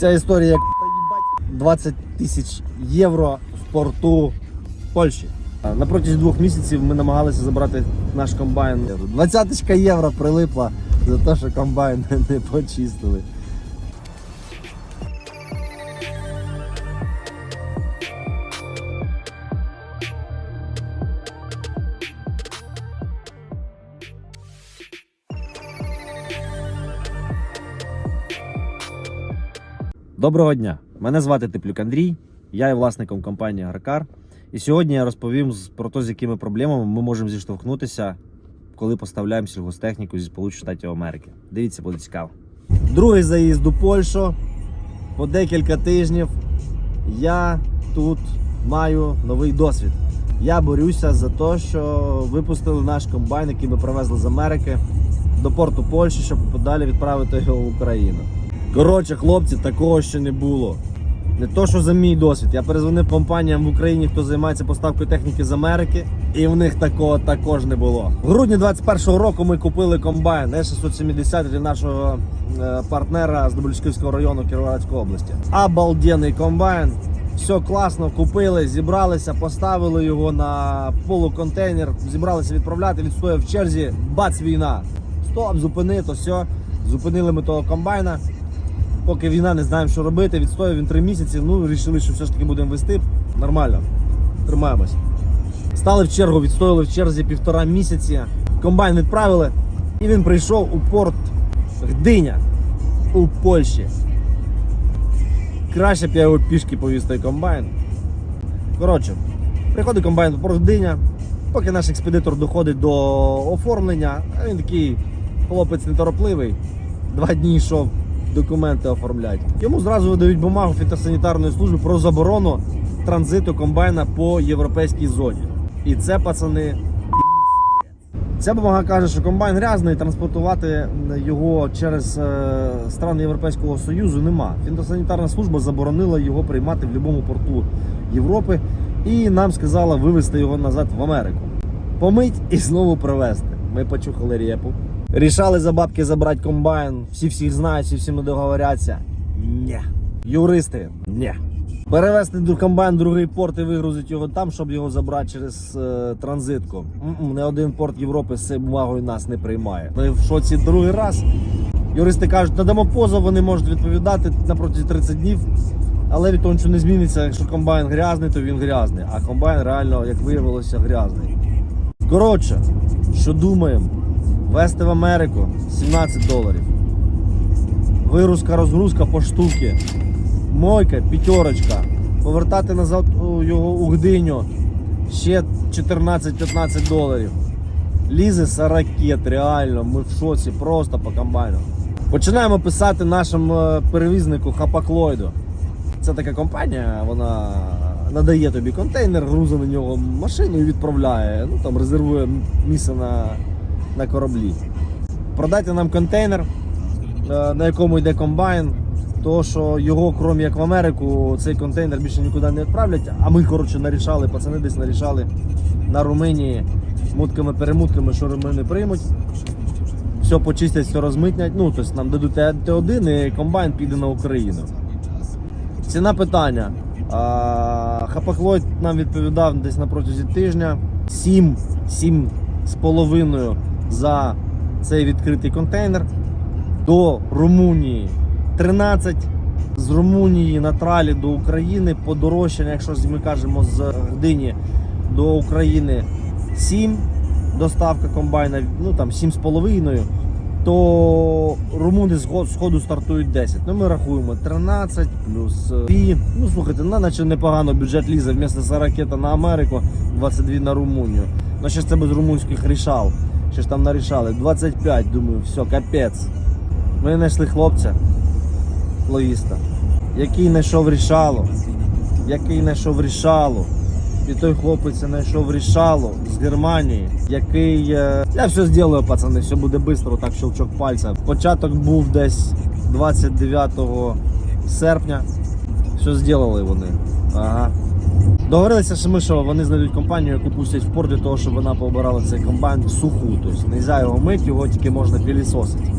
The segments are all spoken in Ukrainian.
Ця історія як 20 тисяч євро в порту Польщі. На протязі двох місяців ми намагалися забрати наш комбайн. 20 євро прилипла за те, що комбайн не почистили. Доброго дня! Мене звати Теплюк Андрій, я є власником компанії Агрокар. І сьогодні я розповім про те, з якими проблемами ми можемо зіштовхнутися, коли поставляємо сільгостехніку зі Сполучених Штатів Америки. Дивіться, буде цікаво. Другий заїзд у Польщу по декілька тижнів. Я тут маю новий досвід. Я борюся за те, що випустили наш комбайн, який ми привезли з Америки до порту Польщі, щоб подалі відправити його в Україну. Коротше, хлопці, такого ще не було. Не то, що за мій досвід. Я перезвонив компаніям в Україні, хто займається поставкою техніки з Америки, і в них такого також не було. В грудні 21-го року ми купили комбайн Е670 для нашого е, партнера з Дубльськівського району Кіровоградської області. Обалденний комбайн. Все класно, купили, зібралися, поставили його на полуконтейнер, зібралися відправляти, відстояв в черзі. Бац, війна. Стоп, зупини, то все. Зупинили ми того комбайна. Поки війна не знаємо, що робити. Відстояв він три місяці. Ну, вирішили, що все ж таки будемо вести. Нормально. Тримаємось. Стали в чергу, відстояли в черзі півтора місяці. Комбайн відправили, і він прийшов у порт Гдиня у Польщі. Краще б я його пішки повіз той комбайн. Коротше, приходить комбайн в порт Гдиня. Поки наш експедитор доходить до оформлення, а він такий хлопець неторопливий. Два дні йшов документи оформляти. Йому зразу видають бумагу фітосанітарної служби про заборону транзиту комбайна по європейській зоні. І це, пацани, Ця бумага каже, що комбайн грязний, транспортувати його через е, страни Європейського Союзу нема. Фітосанітарна служба заборонила його приймати в будь-якому порту Європи і нам сказала вивезти його назад в Америку. Помить і знову привезти. Ми почухали репу. Рішали за бабки забрати комбайн. Всі всіх знають, всі всі договоряться. Ні. Юристи, ні. Перевезти комбайн в другий порт і вигрузити його там, щоб його забрати через е, транзитку. М-м, Не один порт Європи з цією бумагою нас не приймає. Ми в шоці другий раз. Юристи кажуть, надамо позов, вони можуть відповідати на протязі 30 днів. Але від того, що не зміниться, якщо комбайн грязний, то він грязний. А комбайн реально, як виявилося, грязний. Коротше, що думаємо? Вести в Америку 17 доларів. Вигрузка, розгрузка по штуки. Мойка, п'ятерочка. Повертати назад його у Гдиню ще 14-15 доларів. Лізе за ракет, реально, ми в шоці просто по комбайну. Починаємо писати нашому е, перевізнику Хапаклойду. Це така компанія, вона надає тобі контейнер, грузить на нього машину і відправляє. Ну там резервує місце на, на кораблі. Продайте нам контейнер, е, на якому йде комбайн. То, що його, крім як в Америку, цей контейнер більше нікуди не відправлять. А ми, коротше, нарішали, пацани десь нарішали на Румунії мутками-перемутками, що румуни приймуть. Все почистять, все розмитнять. Ну, тобто нам дадуть Т1 і комбайн піде на Україну. Ціна питання. Хапахлойд нам відповідав десь на протязі тижня 7, 7 з половиною за цей відкритий контейнер. До Румунії 13. З Румунії на тралі до України подорожчання, якщо ми кажемо з Гдині до України 7 доставка комбайна, ну там 7,5, то румуни з ходу стартують 10. Ну ми рахуємо 13 плюс 2. Ну слухайте, на наче непогано бюджет лізе вмісто 40 на Америку, 22 на Румунію. Ну ще це без румунських рішал. Ще ж там нарішали. 25, думаю, все, капець. Ми знайшли хлопця, логіста, який знайшов рішало, який знайшов рішало. І той хлопець знайшов рішало з Германії, який. е, Я все зроблю, пацани, все буде швидко, так щелчок пальця. Початок був десь 29 серпня. Все зробили вони. Ага. Договорилися, що ми що вони знайдуть компанію, яку пустять в порт для того, щоб вона пообирала цей комбайн суху. Тобто не можна його мити, його тільки можна пілісосити.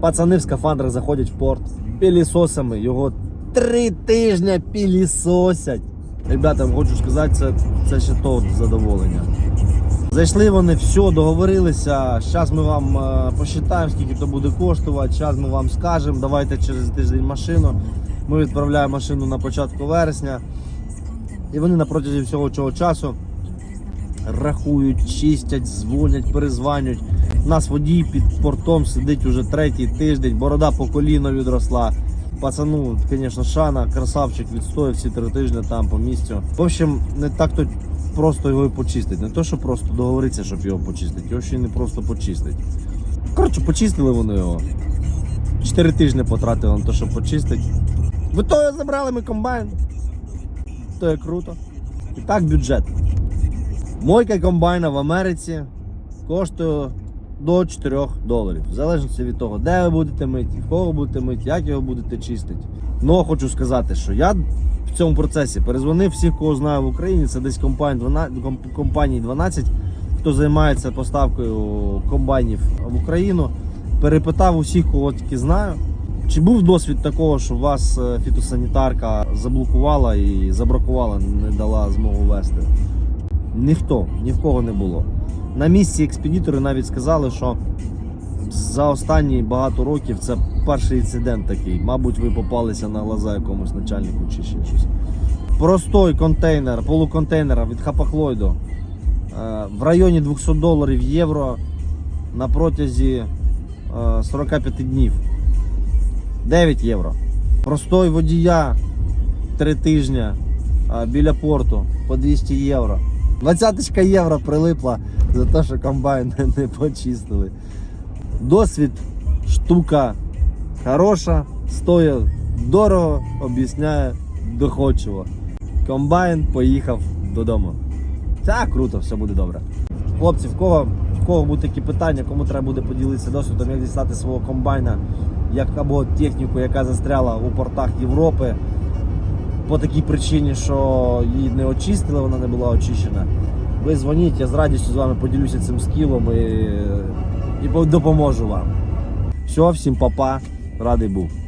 Пацани в скафандрах заходять в порт, пілісосами його три тижні пілісосять. Ребята, хочу сказати, це, це ще то задоволення. Зайшли вони, все, договорилися. Зараз ми вам е, посчитаємо, скільки то буде коштувати. Зараз ми вам скажемо, давайте через тиждень машину. Ми відправляємо машину на початку вересня. І вони на протязі всього цього часу рахують, чистять, дзвонять, перезванюють. У нас водій під портом сидить уже третій тиждень, борода по коліно відросла. Пацану, звісно, шана, красавчик відстояв всі три тижні там по місцю. В общем, не так то просто його і почистить. Не то, що просто договоритися, щоб його почистити, його ще й не просто почистить. Коротше, почистили вони його. Чотири тижні потратили на те, щоб почистити. В ітогі забрали ми комбайн. То є круто. І так бюджет. Мойка комбайна в Америці коштує до 4 доларів. В залежності від того, де ви будете мити, в кого будете мити, як його будете чистити. Ну, хочу сказати, що я в цьому процесі перезвонив всіх, кого знаю в Україні. Це десь компаній 12, комп- 12, хто займається поставкою комбайнів в Україну. Перепитав усіх, кого тільки знаю. Чи був досвід такого, що вас е, фітосанітарка заблокувала і забракувала, не дала змогу вести? Ніхто, ні в кого не було. На місці експедітори навіть сказали, що за останні багато років це перший інцидент такий. Мабуть, ви попалися на глаза якомусь начальнику чи ще щось. Простой контейнер, полуконтейнера від Хапахлойду е, в районі 200 доларів євро на протязі е, 45 днів. 9 євро. Простой водія 3 тижні біля порту по 200 євро. 20 євро прилипла за те, що комбайн не почистили. Досвід штука хороша, стоїть дорого, об'ясняє доходчиво. Комбайн поїхав додому. Це круто, все буде добре. Хлопці, в кого, в кого будуть такі питання, кому треба буде поділитися досвідом, як дістати свого комбайна, як або техніку, яка застряла у портах Європи по такій причині, що її не очистили, вона не була очищена. Ви дзвоніть, я з радістю з вами поділюся цим скілом і, і допоможу вам. Все, всім папа, радий був.